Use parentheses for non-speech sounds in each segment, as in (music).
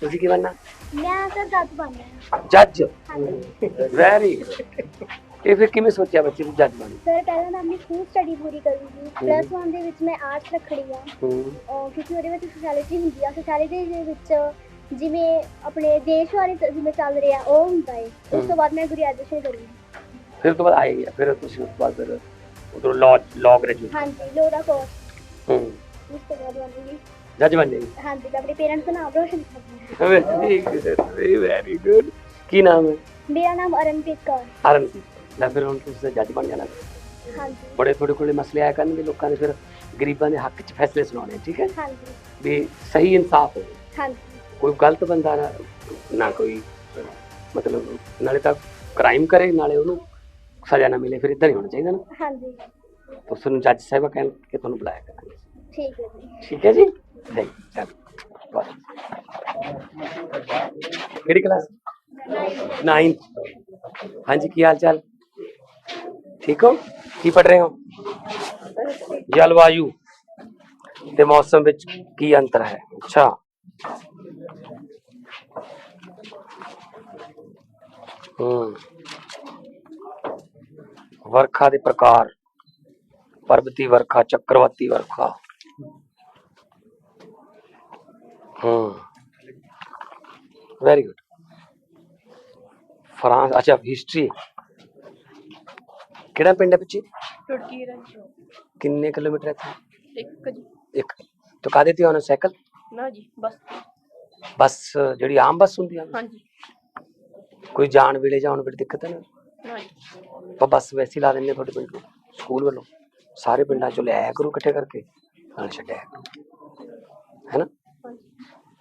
ਤੁਸੀਂ ਕੀ ਬਣਨਾ? ਮੈਂ ਸਰ ਜੱਜ ਬਣਨਾ ਜੱਜ? ਵੈਰੀ ਇਹ ਫਿਰ ਕਿਵੇਂ ਸੋਚਿਆ ਬੱਚੇ ਨੂੰ ਜੱਜ ਬਣਨ? ਸਰ ਪਹਿਲਾਂ ਮੈਂ ਆਪਣੀ ਸਕੂਲ ਸਟੱਡੀ ਪੂਰੀ ਕਰੀ ਸੀ। ਪਲੱਸ 1 ਦੇ ਵਿੱਚ ਮੈਂ ਆਰਟਸ ਰੱਖੜੀ ਆ। ਹੂੰ। ਅਹ ਕਿਉਂਕਿ ਉਹਦੇ ਵਿੱਚ ਸੋਸ਼ੈਲਿਟੀ ਹੁੰਦੀ ਆ। ਸੋਸ਼ੈਲਿਟੀ ਦੇ ਵਿੱਚ ਜਿਵੇਂ ਆਪਣੇ ਦੇਸ਼ ਬਾਰੇ ਚ- ਜਿਵੇਂ ਚੱਲ ਰਿਹਾ ਉਹ ਹੁੰਦਾ ਹੈ। ਉਸ ਤੋਂ ਬਾਅਦ ਮੈਂ ਗ੍ਰੈਜੂਏਸ਼ਨ ਕਰੀ। ਫਿਰ ਤੋਂ ਬਾਅਦ ਆਏ ਫਿਰ ਤੁਸੀਂ ਉਸ ਤੋਂ ਬਾਅਦ ਫਿਰ ਉਧਰੋਂ ਲਾਅ ਲਾਅ ਗ੍ਰੈਜੂਏਟ ਹਾਂਜੀ ਲੋ ਦਾ ਕੋਰਸ ਹੂੰ। ਉਸ ਤੋਂ ਬਾਅਦ ਬਣੂਗੀ ਜੱਜ ਬਣ ਜਾਏਗੀ। ਹਾਂਜੀ ਤੇ ਆਪਣੇ ਪੇਰੈਂਟਸ ਦਾ ਨਾਮ ਰੋਸ਼ਨ ਕਰਨਾ ਹੈ ਵੈਰੀ ਵੈਰੀ ਗੁੱਡ ਕੀ ਨਾਮ ਹੈ? ਮੇਰਾ ਨਾਮ ਅਰਨਪ੍ਰੀਤ ਕੌਰ। ਅਰਨਦੀਪ ਲੈ ਫਿਰ ਹੁਣ ਤੁਸੀਂ ਜੱਜ ਬਣ ਜਾਣਾ। ਹਾਂਜੀ। ਬੜੇ ਤੁਹਾਡੇ ਕੋਲੇ ਮਸਲੇ ਆਇਆ ਕਰਨਗੇ ਲੋਕਾਂ ਨੇ ਫਿਰ ਗਰੀਬਾਂ ਦੇ ਹੱਕ 'ਚ ਫੈਸਲੇ ਸੁਣਾਉਣੇ ਠੀਕ ਹੈ? ਹਾਂਜੀ। ਵੀ ਸਹੀ ਇਨਸਾਫ ਹੋਵੇ। ਹਾਂਜੀ। ਕੋਈ ਗਲਤ ਬੰਦਾ ਨਾ ਨਾ ਕੋਈ ਮਤਲਬ ਨਾਲੇ ਤਾਂ ਕ੍ਰਾਈਮ ਕਰੇ ਨਾਲੇ ਉਹਨੂੰ ਸਜ਼ਾ ਨਾ ਮਿਲੇ ਫਿਰ ਇਦਾਂ ਨਹੀਂ ਹੋਣਾ ਚਾਹੀਦਾ ਨਾ। ਹਾਂਜੀ। ਤੁਸੀਂ ਨੂੰ ਜੱਜ ਸਾਹਿਬਾ ਕਹਿਣ ਕਿ ਤੁਹਾਨੂੰ ਬੁਲਾਇਆ ਕਰਾਂਗੇ। ਠੀਕ ਹੈ ਜੀ। ਠੀਕ ਹੈ ਜੀ? ਨਹੀਂ ਚੱਲ ਬਸ ਕਿਹੜੀ ਕਲਾਸ 9 ਹਾਂਜੀ ਕੀ ਹਾਲ ਚਾਲ ਠੀਕ ਹੋ ਕੀ ਪੜ ਰਹੇ ਹੋ ਜਲਵਾਯੂ ਤੇ ਮੌਸਮ ਵਿੱਚ ਕੀ ਅੰਤਰ ਹੈ ਅੱਛਾ ਹੂੰ ਵਰਖਾ ਦੇ ਪ੍ਰਕਾਰ ਪਰਬਤੀ ਵਰਖਾ ਚੱਕਰਵਾਤੀ ਵਰਖਾ ਵੈਰੀ ਗੁੱਡ ਫਰਾਂਸ ਅੱਛਾ ਹਿਸਟਰੀ ਕਿਹੜਾ ਪਿੰਡ ਹੈ ਪਿੱਛੇ? ਟੁਟਕੀ ਰੰਜੋ ਕਿੰਨੇ ਕਿਲੋਮੀਟਰ ਹੈ ਇੱਥੋਂ? ਇੱਕ ਜੀ। ਇੱਕ। तो ਕਾਹਦੇ ਤੇ ਆਉਣਾ ਸਾਈਕਲ? ਨਾ ਜੀ ਬਸ ਬੱਸ ਜਿਹੜੀ ਆਮ ਬੱਸ ਹੁੰਦੀ ਆ? ਹਾਂਜੀ। ਕੋਈ ਜਾਣ ਵੇਲੇ ਜਾਣ ਵੇਲੇ ਦਿੱਕਤ ਹੈ ਨਾ ਨਾ ਜੀ। ਆਪਾਂ ਬੱਸ ਵੈਸੇ ਲਾ ਦਿੰਦੇ ਹਾਂ ਤੁਹਾਡੇ ਪਿੰਡ ਨੂੰ ਸਕੂਲ ਵੱਲੋਂ। ਸਾਰੇ ਪਿੰਡਾਂ ਚੋਂ ਲੈ ਆਇਆ ਕਰੋ ਇਕੱਠੇ ਕਰਕੇ। ਨਾਲ ਛੱਡਿਆ ਕਰੋ। ਹੈਨਾ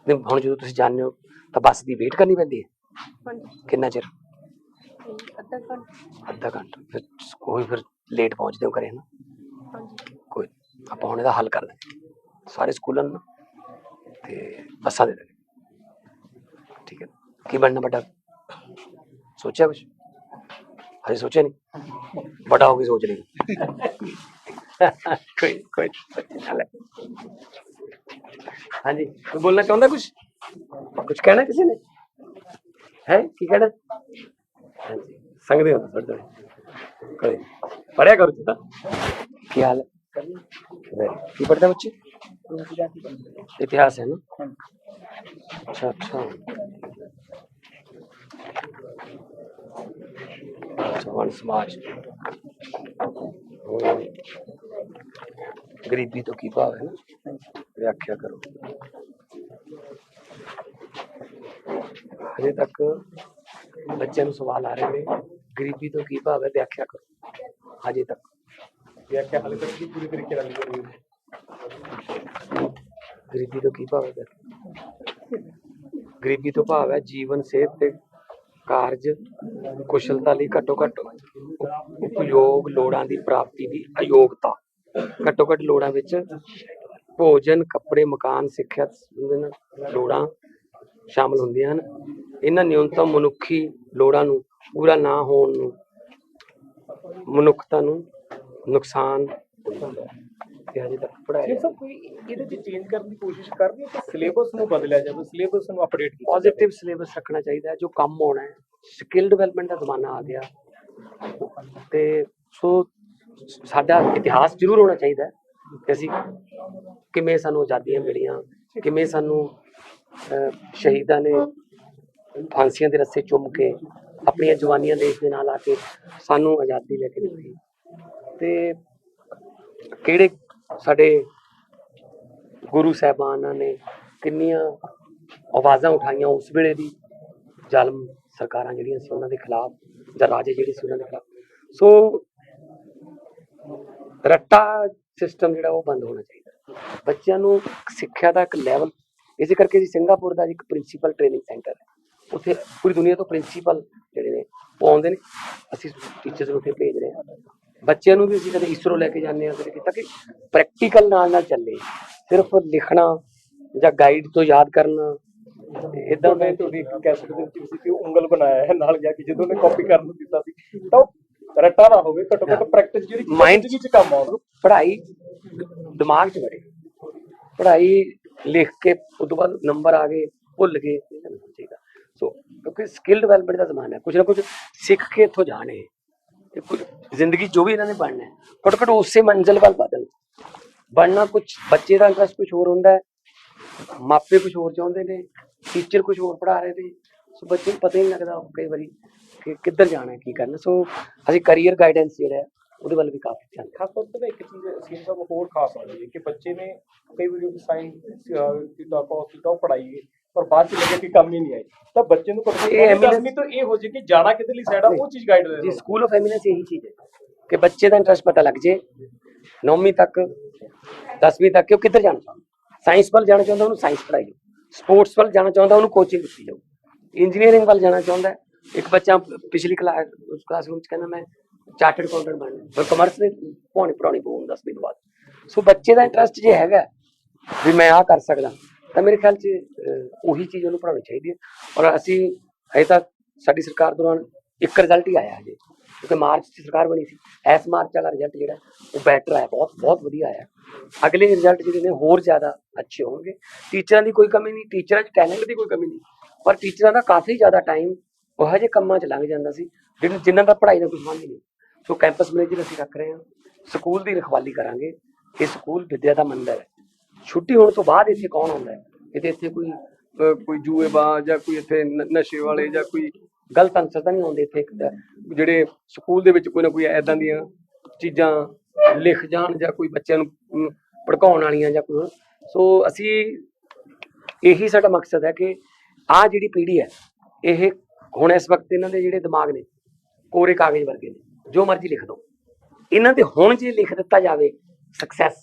ਨਹੀਂ ਹੁਣ ਜਦੋਂ ਤੁਸੀਂ ਜਾਂਦੇ ਹੋ ਤਾਂ ਬੱਸ ਦੀ ਵੇਟ ਕਰਨੀ ਪੈਂਦੀ ਹੈ? ਹਾਂਜੀ। ਕਿੰਨਾ ਚਿਰ? ਤੇ ਅੱਧਾ ਘੰਟਾ। ਅੱਧਾ ਘੰਟਾ। ਫਿਰ ਕੋਈ ਫਿਰ ਲੇਟ ਪਹੁੰਚਦੇ ਹੋ ਘਰੇ ਨਾ ਹਾਂਜੀ। ਕੋਈ ਆਪਾਂ ਹੁਣ ਇਹਦਾ ਹੱਲ ਕਰਦੇ ਹਾਂ। ਸਾਰੇ ਸਕੂਲਾਂ ਨੂੰ ਤੇ ਬੱਸਾਂ ਦੇ ਦੇਣੇ ਠੀਕ ਹੈ। ਕੀ ਬਣਨਾ ਬੇਟਾ ਸੋਚਿਆ ਕੁਛ? ਹਜੇ ਸੋਚਿਆ ਨਹੀਂ ਬੜਾ ਹੋ ਕੇ ਸੋਚ ਲਈ ਕੋਈ ਕੋਈ ਚੱਲ। ਹਾਂਜੀ। ਕੋਈ ਬੋਲਣਾ ਚਾਹੁੰਦਾ ਕੁਛ? ਕੁਛ ਕਹਿਣਾ ਕਿਸੇ ਨੇ? ਹੈ? ਕੀ ਕਹਿਣਾ? ਹਾਂਜੀ। ਸੰਗਦੇ ਹੋ ਥੋੜੇ ਥੋੜੇ ਕੋਈ ਪੜਿਆ ਕਰੋ ਤਾਂ ਕੀ ਹਾਲ ਹੈ? ਕੀ ਪੜ੍ਹਦੇ ਬੱਚੇ? ਇਤਿਹਾਸ ਹੈ ਨਾ? ਅੱਛਾ ਅੱਛਾ। ਜਵਾਨ ਸਮਾਜ। ਗਰੀਬੀ ਤੋਂ ਕੀ ਭਾਵ ਹੈ ਨਾ? ਵਿਆਖਿਆ ਕਰੋ। ਹਜੇ ਤੱਕ ਬੱਚਿਆਂ ਨੂੰ ਸਵਾਲ ਆ ਰਹੇ ਨੇ, ਗਰੀਬੀ ਤੋਂ ਕੀ ਭਾਵ ਹੈ ਵਿਆਖਿਆ ਕਰੋ। ਹਜੇ ਤੱਕ। ਵਿਆਖਿਆ ਹਾਲੇ ਤੱਕ ਦੀ ਪੂਰੀ ਤਰੀਕੇ ਨਾਲ ਨਹੀਂ ਹੋਈ ਗਰੀਬੀ ਤੋਂ ਕੀ ਭਾਵ ਹੈ ਗਰੀਬੀ ਤੋਂ ਭਾਵ ਹੈ ਜੀਵਨ, ਸਿਹਤ ਤੇ ਕਾਰਜ, ਕੁਸ਼ਲਤਾ ਲਈ ਘੱਟੋ ਘੱਟ ਉਪਯੋਗ ਲੋੜਾਂ ਦੀ ਪ੍ਰਾਪਤੀ ਦੀ ਅਯੋਗਤਾ। ਘੱਟੋ ਘੱਟ ਲੋੜਾਂ ਵਿੱਚ ਭੋਜਨ ਕੱਪੜੇ ਮਕਾਨ ਸਿੱਖਿਆ ਸੰਬੰਧੀ ਲੋੜਾਂ ਸ਼ਾਮਲ ਹੁੰਦੀਆਂ ਹਨ। ਇਹਨਾਂ ਨਿਊਨਤਮ ਮਨੁੱਖੀ ਲੋੜਾਂ ਨੂੰ ਪੂਰਾ ਨਾ ਹੋਣ ਨੂੰ ਮਨੁੱਖਤਾ ਨੂੰ ਨੁਕਸਾਨ ਹੁੰਦਾ ਹੈ। ਤੇ ਹਜੇ ਤੱਕ ਪੜਾਇਆ ਇਹ ਸਭ ਕੋਈ ਇਹਦੇ ਚ ਚੇਂਜ ਕਰਨ ਦੀ ਕੋਸ਼ਿਸ਼ ਕਰ ਰਹੀ ਹੈ ਕਿ ਸਿਲੇਬਸ ਨੂੰ ਬਦਲਿਆ ਜਾਵੇ? ਸਿਲੇਬਸ ਨੂੰ ਅਪਡੇਟ ਕੀਤਾ ਪੋਜ਼ਿਟਿਵ ਸਿਲੇਬਸ ਰੱਖਣਾ ਚਾਹੀਦਾ ਹੈ ਜੋ ਕੰਮ ਆਉਣਾ ਹੈ। ਸਕਿੱਲ ਡਿਵੈਲਪਮੈਂਟ ਦਾ ਜ਼ਮਾਨਾ ਆ ਗਿਆ। ਤੇ ਸੋ ਸਾਡਾ ਇਤਿਹਾਸ ਜ਼ਰੂਰ ਹੋਣਾ ਚਾਹੀਦਾ ਕਿ ਅਸੀਂ ਕਿਵੇਂ ਸਾਨੂੰ ਆਜ਼ਾਦੀਆਂ ਮਿਲੀਆਂ, ਕਿਵੇਂ ਸਾਨੂੰ ਸ਼ਹੀਦਾਂ ਨੇ ਫਾਂਸੀਆਂ ਦੇ ਰੱਸੇ ਚੁੰਮ ਕੇ ਆਪਣੀਆਂ ਜਵਾਨੀਆਂ ਦੇਸ਼ ਦੇ ਨਾਲ ਆ ਕੇ ਸਾਨੂੰ ਆਜ਼ਾਦੀ ਲੈ ਕੇ ਦਿੱਤੀ। ਤੇ ਕਿਹੜੇ ਸਾਡੇ ਗੁਰੂ ਸਾਹਿਬਾਨਾਂ ਨੇ ਕਿੰਨੀਆਂ ਆਵਾਜ਼ਾਂ ਉਠਾਈਆਂ ਉਸ ਵੇਲੇ ਦੀ ਜ਼ਾਲਮ ਸਰਕਾਰਾਂ ਜਿਹੜੀਆਂ ਸੀ ਉਹਨਾਂ ਦੇ ਖਿਲਾਫ ਜਾਂ ਰਾਜੇ ਜਿਹੜੇ ਸੀ ਉਹਨਾਂ ਦੇ ਖਿਲਾਫ। ਸੋ ਰੱਟਾ ਸਿਸਟਮ ਜਿਹੜਾ ਉਹ ਬੰਦ ਹੋਣਾ ਚਾਹੀਦਾ। ਬੱਚਿਆਂ ਨੂੰ ਸਿੱਖਿਆ ਦਾ ਇੱਕ ਲੈਵਲ ਇਸੇ ਕਰਕੇ ਜੀ ਸਿੰਗਾਪੁਰ ਦਾ ਇੱਕ ਪ੍ਰਿੰਸੀਪਲ ਟ੍ਰੇਨਿੰਗ ਸੈਂਟਰ ਹੈ। ਉੱਥੇ ਪੂਰੀ ਦੁਨੀਆ ਤੋਂ ਪ੍ਰਿੰਸੀਪਲ ਜਿਹੜੇ ਨੇ ਉਹ ਆਉਂਦੇ ਨੇ। ਅਸੀਂ ਟੀਚਰਸ ਨੂੰ ਉੱਥੇ ਭੇਜ ਰਹੇ ਹਾਂ। ਬੱਚਿਆਂ ਨੂੰ ਵੀ ਅਸੀਂ ਕਦੇ ਇਸਰੋ ਲੈ ਕੇ ਜਾਂਦੇ ਹਾਂ ਕਦੇ ਕਿ- ਤਾਂ ਕਿ ਪ੍ਰੈਕਟੀਕਲ ਨਾਲ ਨਾਲ ਚੱਲੇ। ਸਿਰਫ ਲਿਖਣਾ ਜਾਂ ਗਾਈਡ ਤੋਂ ਯਾਦ ਕਰਨਾ ਇਦਾਂ ਮੈਂ ਤੁਹਾਡੀ ਕੈਸਟ ਦੇ ਵਿੱਚ ਸੀ ਕਿ ਉਂਗਲ ਬਣਾਇਆ ਹੈ ਨਾਲ ਜਾ ਕੇ ਜਦੋਂ ਨੇ ਕਾਪੀ ਕਰਨ ਨੂੰ ਦਿੱਤਾ ਸੀ ਤਾਂ ਰੱਟਾ ਨਾ ਹੋਵੇ ਘੱਟੋ ਘੱਟ ਪ੍ਰੈਕਟਿਸ ਜਿਹੜੀ Mind- ਜ਼ਿੰਦਗੀ ਚ ਕੰਮ ਆਉਣ। ਪੜ੍ਹਾਈ ਦਿਮਾਗ 'ਚ ਬੜੇ। ਪੜ੍ਹਾਈ ਲਿਖ ਕੇ ਉਸ ਤੋਂ ਬਾਅਦ ਨੰਬਰ ਆ ਗਏ ਭੁੱਲ ਗਏ ਚਾਹੀਦਾ ਸੋ ਕਿਉਂਕਿ ਸਕਿੱਲ ਡਿਵੈਲਪਮੈਂਟ ਦਾ ਜ਼ਮਾਨਾ ਹੈ। ਕੁਝ ਨਾ ਕੁਝ ਸਿੱਖ ਕੇ ਇੱਥੋਂ ਜਾਣ। ਇਹ ਕੁਝ ਜ਼ਿੰਦਗੀ ਜੋ ਵੀ ਇਹਨਾਂ ਨੇ ਬਣਨਾ ਹੈ ਘੱਟੋ ਘੱਟ ਉਸੇ ਮੰਜ਼ਿਲ ਵੱਲ ਵਧਣ। ਬਣਨਾ ਕੁਝ ਬੱਚੇ ਦਾ ਇੰਟਰਸਟ ਕੁਝ ਹੋਰ ਹੁੰਦਾ ਹੈ। ਮਾਪੇ ਕੁਝ ਹੋਰ ਚਾਹੁੰਦੇ ਨੇ ਟੀਚਰ ਕੁਝ ਹੋਰ ਪੜ੍ਹਾ ਰਹੇ ਨੇ। ਸੋ ਬੱਚੇ ਨੂੰ ਪਤਾ ਹੀ ਨਹੀਂ ਲੱਗਦਾ ਕਈ ਵਾਰੀ ਕਿ ਕਿੱਧਰ ਜਾਣਾ ਕੀ ਕਰਨਾ ਸੋ ਅਸੀਂ ਕੈਰੀਅਰ ਗਾਈਡੈਂਸ ਜਿਹੜਾ ਹੈ ਉਹਦੇ ਵੱਲ ਵੀ ਕਾਫੀ ਧਿਆਨ ਖਾਸ ਤੌਰ ਤੇ ਨਾ ਇੱਕ ਚੀਜ਼ ਸੀਨ ਸਾਹਿਬ ਹੋਰ ਖਾਸ ਆਉਂਦੀ ਹੈ ਕਿ ਬੱਚੇ ਨੇ ਕਈ ਵਾਰੀ ਸਾਇੰਸ ਕਿਤਾ ਕੋਸ ਕਿਤਾ ਪੜਾਈ ਹੈ ਪਰ ਬਾਅਦ ਚ ਲੱਗੇ ਕਿ ਕੰਮ ਹੀ ਨਹੀਂ ਆਈ ਤਾਂ ਬੱਚੇ ਨੂੰ ਘੱਟੋ ਇਹ ਦਸਵੀਂ ਤੋਂ ਇਹ ਹੋ ਜੇ ਕਿ ਜਾਣਾ ਕਿਤੇ ਲਈ ਸਾਈਡ ਆ ਉਹ ਚੀਜ਼ ਗਾਈਡ ਦੇ ਜੀ ਸਕੂਲ ਆਫ ਐਮੀਨੈਂਸ ਇਹੀ ਚੀਜ਼ ਹੈ ਕਿ ਬੱਚੇ ਦਾ ਇੰਟਰਸਟ ਪਤਾ ਲੱਗ ਜੇ 9ਵੀਂ ਤੱਕ 10ਵੀਂ ਤੱਕ ਕਿ ਉਹ ਕਿੱਧਰ ਜਾਣਾ ਚਾਹੁੰਦਾ। ਸਾਇੰਸ ਵੱਲ ਜਾਣਾ ਚਾਹੁੰਦਾ ਉਹਨੂੰ ਸਾਇੰਸ ਪੜ੍ਹਾਈ ਜਾਓ। ਸਪੋਰਟਸ ਵੱਲ ਜਾਣਾ ਚਾਹੁੰਦਾ ਉਹਨੂੰ ਕੋਚਿੰਗ ਦਿੱਤੀ ਜਾਓ। ਇੰਜੀਨੀਅਰਿੰਗ ਵੱਲ ਜਾਣਾ ਚਾਹੁੰਦਾ ਹੈ, ਇੱਕ ਬੱਚਾ ਪਿਛਲੀ ਕਲਾਸ ਉਸ ਕਲਾਸਰੂਮ ਚ ਕਹਿੰਦਾ ਮੈਂ ਚਾਰਟਰਡ ਅਕਾਊਂਟੈਂਟ ਬਣਨਾ ਪਰ ਕਮਰਸ ਦੇ ਪੌਣੀ ਪੜਾਉਣੀ ਪਊ 10ਵੀਂ ਤੋਂ ਬਾਅਦ ਸੋ ਬੱਚੇ ਦਾ ਇੰਟਰਸਟ ਜੇ ਹੈਗਾ ਵੀ ਮੈਂ ਆਹ ਕਰ ਸਕਦਾ ਤਾਂ ਮੇਰੇ ਖਿਆਲ 'ਚ ਉਹੀ ਚੀਜ਼ ਉਹਨੂੰ ਪੜਾਉਣੀ ਚਾਹੀਦੀ ਹੈ। ਔਰ ਅਸੀਂ ਅਜੇ ਤੱਕ ਸਾਡੀ ਸਰਕਾਰ ਦੌਰਾਨ ਇੱਕ ਰਿਜ਼ਲਟ ਹੀ ਆਇਆ ਹਜੇ। ਕਿਉਂਕਿ ਮਾਰਚ 'ਚ ਸਰਕਾਰ ਬਣੀ ਸੀ। ਇਸ ਮਾਰਚ ਵਾਲਾ ਰਿਜ਼ਲਟ ਜਿਹੜਾ ਉਹ ਬੈਟਰ ਆਇਆ ਬਹੁਤ ਬਹੁਤ ਵਧੀਆ ਆਇਆ। ਅਗਲੇ ਰਿਜ਼ਲਟ ਜਿਹੜੇ ਨੇ ਹੋਰ ਜ਼ਿਆਦਾ ਅੱਛੇ ਹੋਣਗੇ। ਟੀਚਰਾਂ ਦੀ ਕੋਈ ਕਮੀ ਨਹੀਂ ਟੀਚਰਾਂ 'ਚ ਟੈਲੈਂਟ ਦੀ ਕੋਈ ਕਮੀ ਨਹੀਂ। ਪਰ ਟੀਚਰਾਂ ਦਾ ਕਾਫੀ ਜ਼ਿਆਦਾ ਟਾਈਮ ਉਹ ਜਿਹੇ ਕੰਮਾਂ 'ਚ ਲੰਘ ਜਾਂਦਾ ਸੀ ਜਿਹੜੇ ਜਿਨ੍ਹਾਂ ਦਾ ਪੜ੍ਹਾਈ ਨਾਲ ਕੋਈ ਸੰਬੰਧ ਹੀ ਨਹੀਂ। ਸੋ ਕੈਂਪਸ ਮੈਨੇਜਰ ਅਸੀਂ ਰੱਖ ਰਹੇ ਹਾਂ, ਸਕੂਲ ਦੀ ਰਖਵਾਲੀ ਕਰਾਂਗੇ, ਇਹ ਸਕੂਲ ਵਿਦਿਆ ਦਾ ਮੰਦਰ ਹੈ। ਛੁੱਟੀ ਹੋਣ ਤੋਂ ਬਾਅਦ ਇੱਥੇ ਕੌਣ ਆਉਂਦਾ ਹੈ? ਕਿਤੇ ਇੱਥੇ ਕੋਈ ਕੋਈ ਜੂਏਬਾਜ਼ ਜਾਂ ਕੋਈ ਇੱਥੇ ਨਸ਼ੇ ਵਾਲੇ ਜਾਂ ਕੋਈ ਗਲਤ ਅੰਸਰ ਤਾਂ ਨਹੀਂ ਆਉਂਦੇ ਇੱਥੇ ਜਿਹੜੇ ਸਕੂਲ ਦੇ ਵਿੱਚ ਕੋਈ ਨਾ ਕੋਈ ਐਦਾਂ ਦੀਆਂ ਚੀਜ਼ਾਂ ਲਿਖ ਜਾਣ ਜਾਂ ਕੋਈ ਬੱਚਿਆਂ ਨੂੰ ਭੜਕਾਉਣ ਵਾਲੀਆਂ ਜਾਂ ਕੋਈ ਸੋ ਅਸੀਂ ਇਹੀ ਸਾਡਾ ਮਕਸਦ ਹੈ ਕਿ ਆਹ ਜਿਹੜੀ ਪੀੜ੍ਹੀ ਹੈ, ਇਹ ਹੁਣ ਇਸ ਵਕਤ ਇਹਨਾਂ ਦੇ ਜਿਹੜੇ ਦਿਮਾਗ ਨੇ ਕੋਰੇ ਕਾਗਜ਼ ਵਰਗੇ ਨੇ, ਜੋ ਮਰਜ਼ੀ ਲਿਖ ਦੋ। ਇਹਨਾਂ ਦੇ ਹੁਣ ਜੇ ਲਿਖ ਦਿੱਤਾ ਜਾਵੇ ਸਕਸੈਸ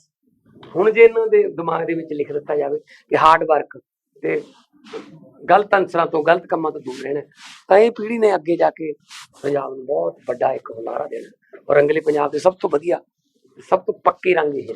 ਹੁਣ ਜੇ ਇਹਨਾਂ ਦੇ ਦਿਮਾਗ ਦੇ ਵਿੱਚ ਲਿਖ ਦਿੱਤਾ ਜਾਵੇ ਕਿ ਹਾਰਡ ਵਰਕ ਤੇ ਗਲਤ ਅਨਸਰਾਂ ਤੋਂ ਗਲਤ ਕੰਮਾਂ ਤੋਂ ਦੂਰ ਰਹਿਣਾ, ਤਾਂ ਇਹ ਪੀੜ੍ਹੀ ਨੇ ਅੱਗੇ ਜਾ ਕੇ ਪੰਜਾਬ ਨੂੰ ਬਹੁਤ ਵੱਡਾ ਇੱਕ ਹੁਲਾਰਾ ਦੇਣਾ। ਔਰ ਰੰਗਲੇ ਪੰਜਾਬ ਦੇ ਸਭ ਤੋਂ ਵਧੀਆ, ਸਭ ਤੋਂ ਪੱਕੇ ਰੰਗ ਇਹ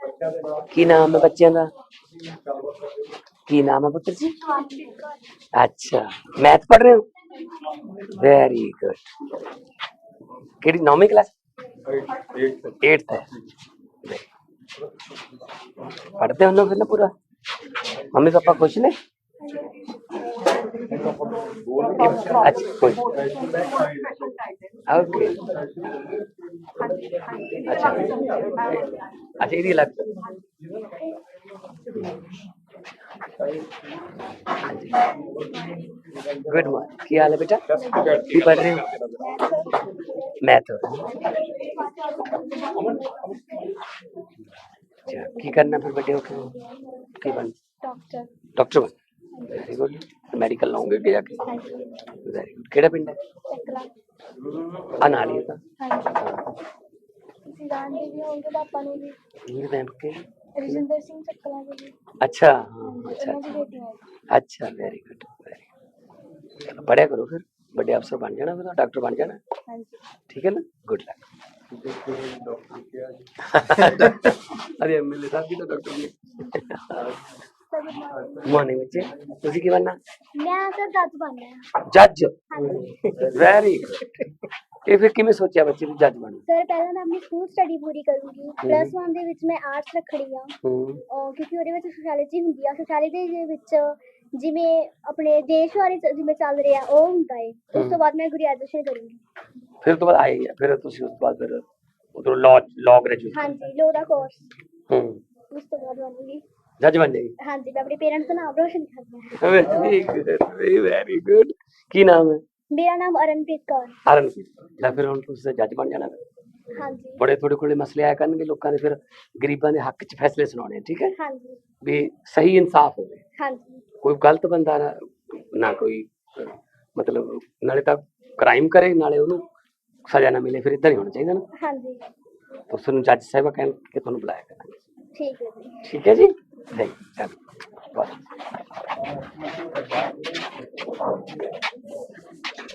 की नाम है बच्चे का? की नाम है पुत्र जी? अच्छा। मैथ पढ़ रहे हो? वेरी गुड कि नौवी क्लास एट है। पढ़ते हो ना फिर ना पूरा? मम्मी पापा खुश ने अच्छा कोई अच्छा। अच्छा, लग गुड मॉर्निंग क्या हाल है बेटा? की पढ़ रहे मैथ अच्छा की करना फिर बेटे doctor doctor very good medical लाऊंगे कि जाके वेरी गुड केड़ा पिंड है ਚੱਕਲਾ आ नाली है ਹਾਂਜੀ ਤੁਸੀਂ ਜਾਣਦੇ ਵੀ ਹੋਵੋਗੇ ਪਾਪਾ ਨੂੰ ਵੀ ये बैंक के ਰਜਿੰਦਰ ਸਿੰਘ ਚੱਕਲਾ ਜੀ ਵੀ। अच्छा हाँ, अच्छा ਉਹਨਾਂ ਦੀ अच्छा ਬੇਟੀ ਹੈ अच्छा वेरी गुड वेरी चलो पढ़िया करो फिर बड़े अफसर बन जाना फिर डॉक्टर बन जाना ਹਾਂਜੀ ठीक है ना गुड लक (laughs) अरे एमएलए साहब भी तो डॉक्टर ने (laughs) ਸਰ మార్నింగ్ వచ్చి ਤੁਸੀਂ ਕੀ ਬਣਨਾ? ਮੈਂ ਤਾਂ ਜੱਜ ਬਣਨਾ ਜੱਜ ਵੈਰੀ ਇਹ ਫਿਰ ਕਿਵੇਂ ਸੋਚਿਆ ਬੱਚੇ ਨੂੰ ਜੱਜ ਬਣਨਾ? ਸਰ ਪਹਿਲਾਂ ਮੈਂ ਆਪਣੀ ਸਕੂਲ ਸਟੱਡੀ ਪੂਰੀ ਕਰੂੰਗੀ। ਪਲੱਸ 1 ਦੇ ਵਿੱਚ ਮੈਂ ਆਰਟਸ ਰੱਖਣੀ ਆ। ਕਿਉਂਕਿ ਉਹਦੇ ਵਿੱਚ ਸੋਸ਼ੀਓਲੋਜੀ ਹੁੰਦੀ ਆ। ਸੋਸ਼ੀਓਲੋਜੀ ਦੇ ਵਿੱਚ ਜਿਵੇਂ ਆਪਣੇ ਦੇਸ਼ ਬਾਰੇ ਜਿਵੇਂ ਚੱਲ ਰਿਹਾ ਉਹ ਹੁੰਦਾ ਹੈ। ਉਸ ਤੋਂ ਬਾਅਦ ਮੈਂ ਗ੍ਰੈਜੂਏਸ਼ਨ ਕਰੂੰਗੀ। ਫਿਰ ਤੋਂ ਬਾਅਦ ਆਈ ਫਿਰ ਤੁਸੀਂ ਉਸ ਬਾਅਦ ਫਿਰ ਉਧਰ ਲਾਅ ਲਾਅ ਗ੍ਰੈਜੂਏਸ਼ਨ ਹਾਂਜੀ ਲਾਅ ਦਾ ਕੋਰਸ ਹੂੰ। ਉਸ ਤੋਂ ਬਾਅਦ ਬਣੂਗੀ। ਜੱਜ ਬਣ ਜਾਏਗੀ। ਹਾਂਜੀ ਮੈਂ ਆਪਣੇ ਪੇਰੈਂਟਸ ਦਾ ਨਾਮ ਰੋਸ਼ਨ ਕਰਨਾ ਹੈ। ਵੈਰੀ ਗੁੱਡ ਵੈਰੀ ਗੁੱਡ ਕੀ ਨਾਮ ਹੈ? ਮੇਰਾ ਨਾਮ ਅਰਨਪ੍ਰੀਤ ਕੌਰ। ਅਰਨਪ੍ਰੀਤ ਲੈ ਫਿਰ ਹੁਣ ਤੁਸੀਂ ਜੱਜ ਬਣ ਜਾਣਾ ਹਾਂਜੀ। ਬੜੇ ਥੋੜੇ ਕੋਲੇ ਮਸਲੇ ਆਇਆ ਕਰਨਗੇ ਲੋਕਾਂ ਦੇ ਫਿਰ ਗਰੀਬਾਂ ਦੇ ਹੱਕ 'ਚ ਫੈਸਲੇ ਸੁਣਾਉਣੇ ਠੀਕ ਹੈ? ਹਾਂਜੀ। ਵੀ ਸਹੀ ਇਨਸਾਫ ਹੋਵੇ। ਹਾਂਜੀ। ਕੋਈ ਗਲਤ ਬੰਦਾ ਨਾ ਨਾ ਕੋਈ ਮਤਲਬ ਨਾਲੇ ਤਾਂ ਕ੍ਰਾਈਮ ਕਰੇ ਨਾਲੇ ਉਹਨੂੰ ਸਜ਼ਾ ਨਾ ਮਿਲੇ ਫਿਰ ਇਦਾਂ ਨਹੀਂ ਹੋਣਾ ਚਾਹੀਦਾ ਨਾ। ਹਾਂਜੀ। ਤਾਂ ਉਸ ਨੂੰ ਜੱਜ ਸਾਹਿਬਾ ਕਹਿਣ ਕਿ ਤੁਹਾਨੂੰ ਬੁਲਾਇਆ ਕਰਾਂਗੇ। ਠੀਕ ਹੈ ਜੀ। ਠੀਕ ਹੈ ਜੀ? ਨਹੀਂ ਚਲੋ ਬਸ ਮੁੱਖ ਮੰਤਰੀ ਸਰਕਾਰ